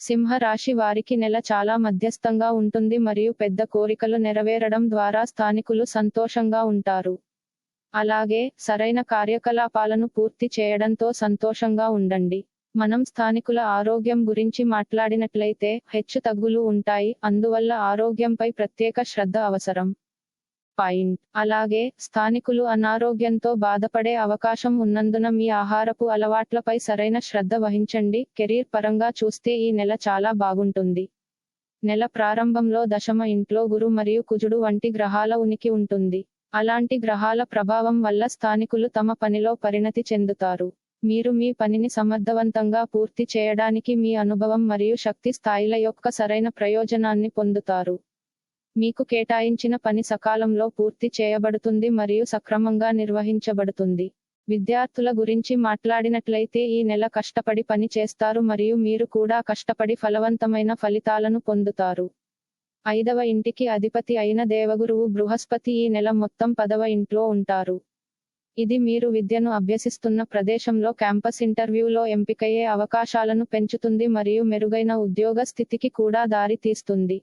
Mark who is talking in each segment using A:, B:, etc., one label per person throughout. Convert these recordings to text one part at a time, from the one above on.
A: సింహ రాశి వారికి నెల చాలా మధ్యస్థంగా ఉంటుంది మరియు పెద్ద కోరికలు నెరవేరడం ద్వారా స్థానికులు సంతోషంగా ఉంటారు. అలాగే సరైన కార్యకలాపాలను పూర్తి చేయడంతో సంతోషంగా ఉండండి. మనం స్థానికుల ఆరోగ్యం గురించి మాట్లాడినట్లయితే హెచ్చు తగ్గులు ఉంటాయి అందువల్ల ఆరోగ్యంపై ప్రత్యేక శ్రద్ధ అవసరం. పాయింట్ అలాగే స్థానికులు అనారోగ్యంతో బాధపడే అవకాశం ఉన్నందున మీ ఆహారపు అలవాట్లపై సరైన శ్రద్ధ వహించండి. కెరీర్ పరంగా చూస్తే ఈ నెల చాలా బాగుంటుంది. నెల ప్రారంభంలో దశమ ఇంట్లో గురు మరియు కుజుడు వంటి గ్రహాల ఉనికి ఉంటుంది. అలాంటి గ్రహాల ప్రభావం వల్ల స్థానికులు తమ పనిలో పరిణతి చెందుతారు. మీరు మీ పనిని సమర్థవంతంగా పూర్తి చేయడానికి మీ అనుభవం మరియు శక్తి స్థాయిల యొక్క సరైన ప్రయోజనాన్ని పొందుతారు. మీకు కేటాయించిన పని సకాలంలో పూర్తి చేయబడుతుంది మరియు సక్రమంగా నిర్వహించబడుతుంది. విద్యార్థుల గురించి మాట్లాడినట్లయితే ఈ నెల కష్టపడి పని చేస్తారు మరియు మీరు కూడా కష్టపడి ఫలవంతమైన ఫలితాలను పొందుతారు. ఐదవ ఇంటికి అధిపతి అయిన దేవగురువు బృహస్పతి ఈ నెల మొత్తం పదవ ఇంట్లో ఉంటారు. ఇది మీరు విద్యను అభ్యసిస్తున్న ప్రదేశంలో క్యాంపస్ ఇంటర్వ్యూలో ఎంపికయ్యే అవకాశాలను పెంచుతుంది మరియు మెరుగైన ఉద్యోగ స్థితికి కూడా దారి తీస్తుంది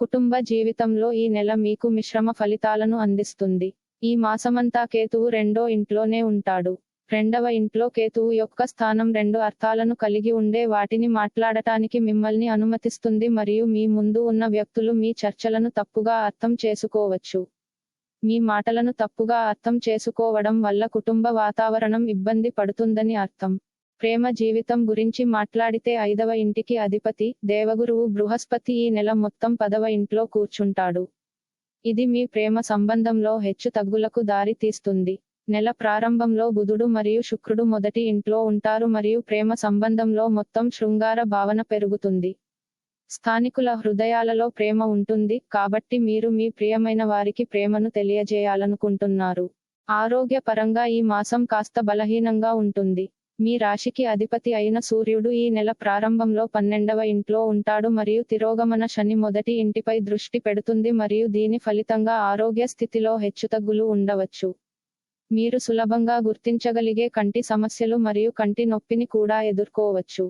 A: కుటుంబ జీవితంలో ఈ నెల మీకు మిశ్రమ ఫలితాలను అందిస్తుంది. ఈ మాసమంతా కేతువు రెండో ఇంట్లోనే ఉంటాడు. రెండవ ఇంట్లో కేతువు యొక్క స్థానం రెండు అర్థాలను కలిగి ఉండే వాటిని మాట్లాడటానికి మిమ్మల్ని అనుమతిస్తుంది మరియు మీ ముందు ఉన్న వ్యక్తులు మీ చర్చలను తప్పుగా అర్థం చేసుకోవచ్చు. మీ మాటలను తప్పుగా అర్థం చేసుకోవడం వల్ల కుటుంబ వాతావరణం ఇబ్బంది పడుతుందని అర్థం. ప్రేమ జీవితం గురించి మాట్లాడితే ఐదవ ఇంటికి అధిపతి దేవగురువు బృహస్పతి ఈ నెల మొత్తం పదవ ఇంట్లో కూర్చుంటాడు. ఇది మీ ప్రేమ సంబంధంలో హెచ్చు తగ్గులకు దారి తీస్తుంది. నెల ప్రారంభంలో బుధుడు మరియు శుక్రుడు మొదటి ఇంట్లో ఉంటారు మరియు ప్రేమ సంబంధంలో మొత్తం శృంగార భావన పెరుగుతుంది. స్థానికుల హృదయాలలో ప్రేమ ఉంటుంది కాబట్టి మీరు మీ ప్రియమైన వారికి ప్రేమను తెలియజేయాలనుకుంటున్నారు. ఆరోగ్యపరంగా ఈ మాసం కాస్త బలహీనంగా ఉంటుంది. మీ రాశికి అధిపతి అయిన సూర్యుడు ఈ నెల ప్రారంభంలో పన్నెండవ ఇంట్లో ఉంటాడు మరియు తిరోగమన శని మొదటి ఇంటిపై దృష్టి పెడుతుంది మరియు దీని ఫలితంగా ఆరోగ్య స్థితిలో హెచ్చుతగ్గులు ఉండవచ్చు. మీరు సులభంగా గుర్తించగలిగే కంటి సమస్యలు మరియు కంటి నొప్పిని కూడా ఎదుర్కోవచ్చు.